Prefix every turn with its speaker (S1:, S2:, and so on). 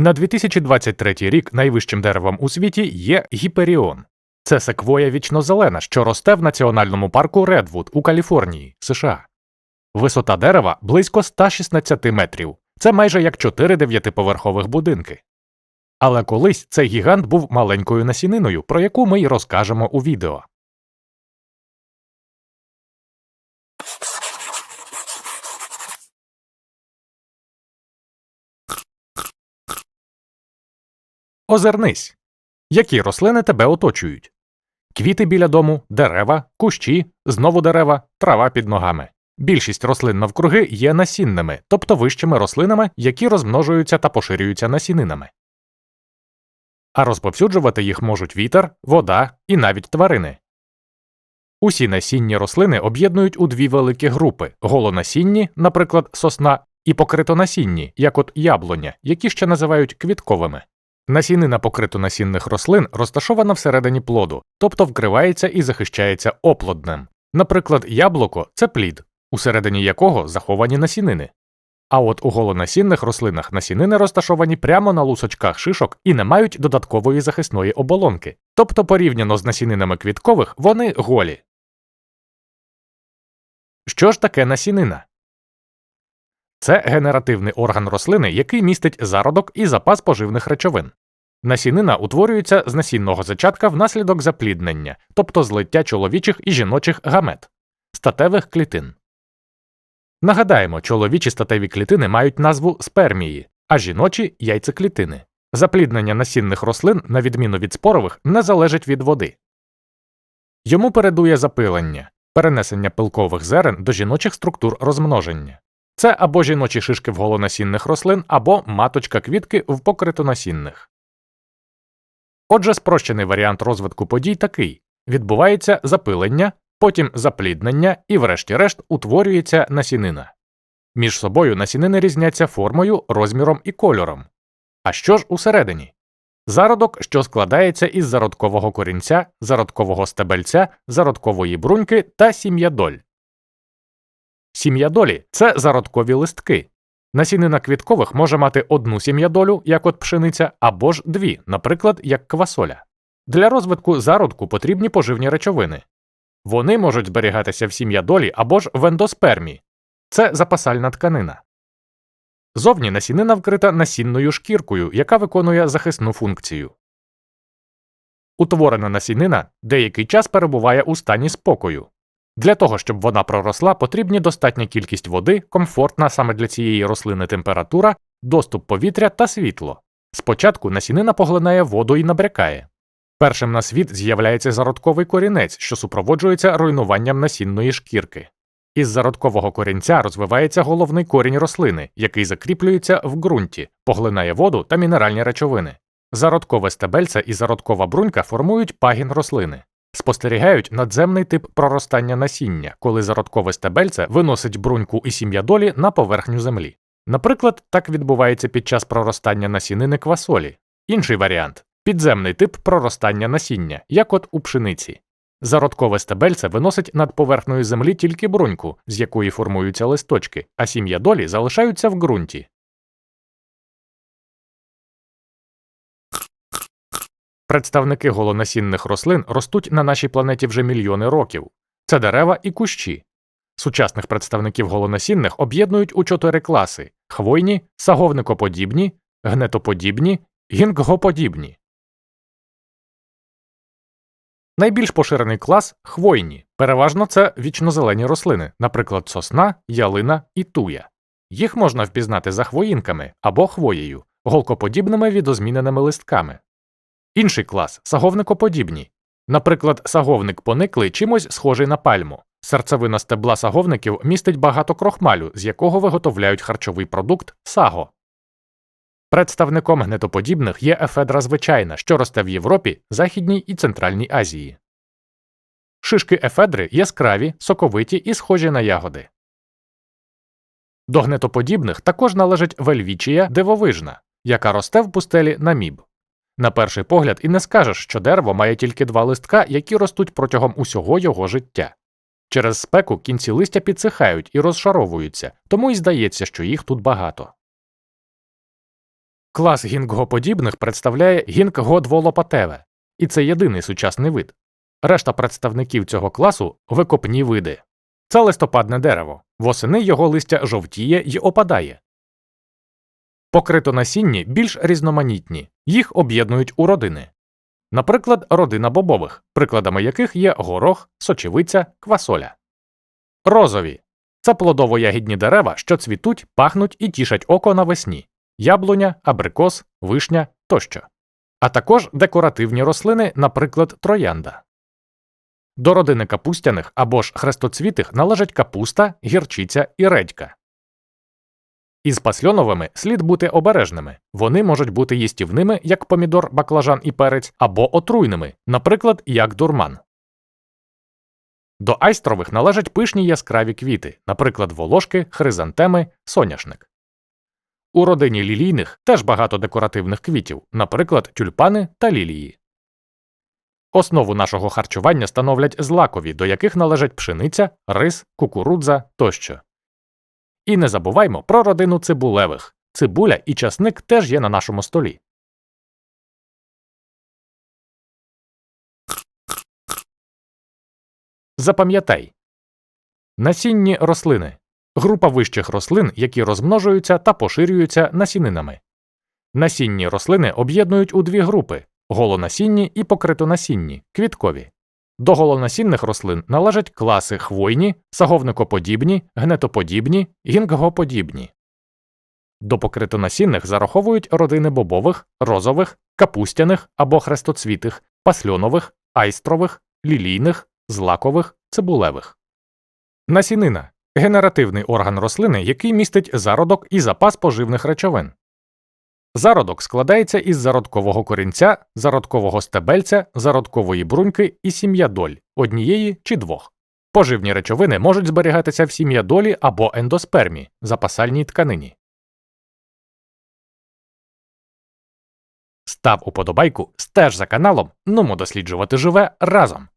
S1: На 2023 рік найвищим деревом у світі є гіперіон. Це секвоя вічнозелена, що росте в національному парку Редвуд у Каліфорнії, США. Висота дерева близько 116 метрів. Це майже як 4 дев'ятиповерхових будинки. Але колись цей гігант був маленькою насіниною, про яку ми й розкажемо у відео. Озирнись. Які рослини тебе оточують? Квіти біля дому, дерева, кущі, знову дерева, трава під ногами. Більшість рослин навкруги є насінними, тобто вищими рослинами, які розмножуються та поширюються насінинами. А розповсюджувати їх можуть вітер, вода і навіть тварини. Усі насінні рослини об'єднують у дві великі групи голонасінні, наприклад, сосна, і покритонасінні, як от яблуня, які ще називають квітковими. Насінина покритонасінних рослин розташована всередині плоду, тобто вкривається і захищається оплоднем. Наприклад, яблуко це плід, усередині якого заховані насінини. А от у голонасінних рослинах насінини розташовані прямо на лусочках шишок і не мають додаткової захисної оболонки, тобто порівняно з насінинами квіткових вони голі. Що ж таке насінина? Це генеративний орган рослини, який містить зародок і запас поживних речовин. Насінина утворюється з насінного зачатка внаслідок запліднення, тобто злиття чоловічих і жіночих гамет, статевих клітин. Нагадаємо, чоловічі статеві клітини мають назву спермії, а жіночі яйцеклітини. Запліднення насінних рослин, на відміну від спорових, не залежить від води. Йому передує запилення, перенесення пилкових зерен до жіночих структур розмноження. Це або жіночі шишки в голонасінних рослин, або маточка квітки в покритонасінних. Отже, спрощений варіант розвитку подій такий відбувається запилення, потім запліднення і, врешті-решт, утворюється насінина. Між собою насінини різняться формою, розміром і кольором. А що ж усередині? Зародок, що складається із зародкового корінця, зародкового стебельця, зародкової бруньки та сім'ядоль. Сім'ядолі це зародкові листки. Насінина квіткових може мати одну сім'ядолю, як от пшениця, або ж дві, наприклад, як квасоля. Для розвитку зародку потрібні поживні речовини. Вони можуть зберігатися в сім'ядолі або ж в ендоспермі. Це запасальна тканина. Зовні насінина вкрита насінною шкіркою, яка виконує захисну функцію. Утворена насінина деякий час перебуває у стані спокою. Для того, щоб вона проросла, потрібні достатня кількість води, комфортна саме для цієї рослини температура, доступ повітря та світло. Спочатку насінина поглинає воду і набрякає. Першим на світ з'являється зародковий корінець, що супроводжується руйнуванням насінної шкірки. Із зародкового корінця розвивається головний корінь рослини, який закріплюється в ґрунті, поглинає воду та мінеральні речовини. Зародкове стебельце і зародкова брунька формують пагін рослини. Спостерігають надземний тип проростання насіння, коли зародкове стебельце виносить бруньку і сім'ядолі на поверхню землі. Наприклад, так відбувається під час проростання насінини квасолі. Інший варіант підземний тип проростання насіння, як от у пшениці. Зародкове стебельце виносить над поверхнею землі тільки бруньку, з якої формуються листочки, а сім'ядолі залишаються в ґрунті. Представники голонасінних рослин ростуть на нашій планеті вже мільйони років. Це дерева і кущі. Сучасних представників голонасінних об'єднують у чотири класи хвойні, саговникоподібні, гнетоподібні, гінггоподібні. Найбільш поширений клас хвойні. Переважно це вічнозелені рослини, наприклад, сосна, ялина і туя. Їх можна впізнати за хвоїнками або хвоєю, голкоподібними відозміненими листками. Інший клас саговникоподібні. Наприклад, саговник пониклий чимось схожий на пальму. Серцевина стебла саговників містить багато крохмалю, з якого виготовляють харчовий продукт саго. Представником гнетоподібних є ефедра звичайна, що росте в Європі, Західній і Центральній Азії. Шишки ефедри яскраві, соковиті і схожі на ягоди. До гнетоподібних також належить вельвічія дивовижна, яка росте в пустелі наміб. На перший погляд і не скажеш, що дерево має тільки два листка, які ростуть протягом усього його життя. Через спеку кінці листя підсихають і розшаровуються, тому й здається, що їх тут багато. Клас гінгоподібних представляє гінгодволопатеве, і це єдиний сучасний вид. Решта представників цього класу викопні види. Це листопадне дерево. Восени його листя жовтіє й опадає. Покритонасінні більш різноманітні, їх об'єднують у родини. Наприклад, родина бобових, прикладами яких є горох, сочевиця, квасоля. Розові це плодово-ягідні дерева, що цвітуть, пахнуть і тішать око навесні яблуня, абрикос, вишня тощо. А також декоративні рослини, наприклад, троянда. До родини капустяних або ж хрестоцвітих належать капуста, гірчиця і редька. Із пасльоновими слід бути обережними. Вони можуть бути їстівними, як помідор, баклажан і перець, або отруйними, наприклад, як дурман. До айстрових належать пишні яскраві квіти, наприклад, волошки, хризантеми, соняшник. У родині лілійних теж багато декоративних квітів, наприклад, тюльпани та лілії. Основу нашого харчування становлять злакові, до яких належать пшениця, рис, кукурудза тощо. І не забуваймо про родину цибулевих. Цибуля і часник теж є на нашому столі. Запам'ятай насінні рослини група вищих рослин, які розмножуються та поширюються насінинами. Насінні рослини об'єднують у дві групи голонасінні і покритонасінні, квіткові. До голонасінних рослин належать класи хвойні, саговникоподібні, гнетоподібні, гінггоподібні. До покритонасінних зараховують родини бобових, розових, капустяних або хрестоцвітих, пасльонових, айстрових, лілійних, злакових, цибулевих. Насінина генеративний орган рослини, який містить зародок і запас поживних речовин. Зародок складається із зародкового корінця, зародкового стебельця, зародкової бруньки і сім'ядоль однієї чи двох. Поживні речовини можуть зберігатися в сім'ядолі або ендоспермі запасальній тканині. Став уподобайку, стеж за каналом, нумо досліджувати живе разом.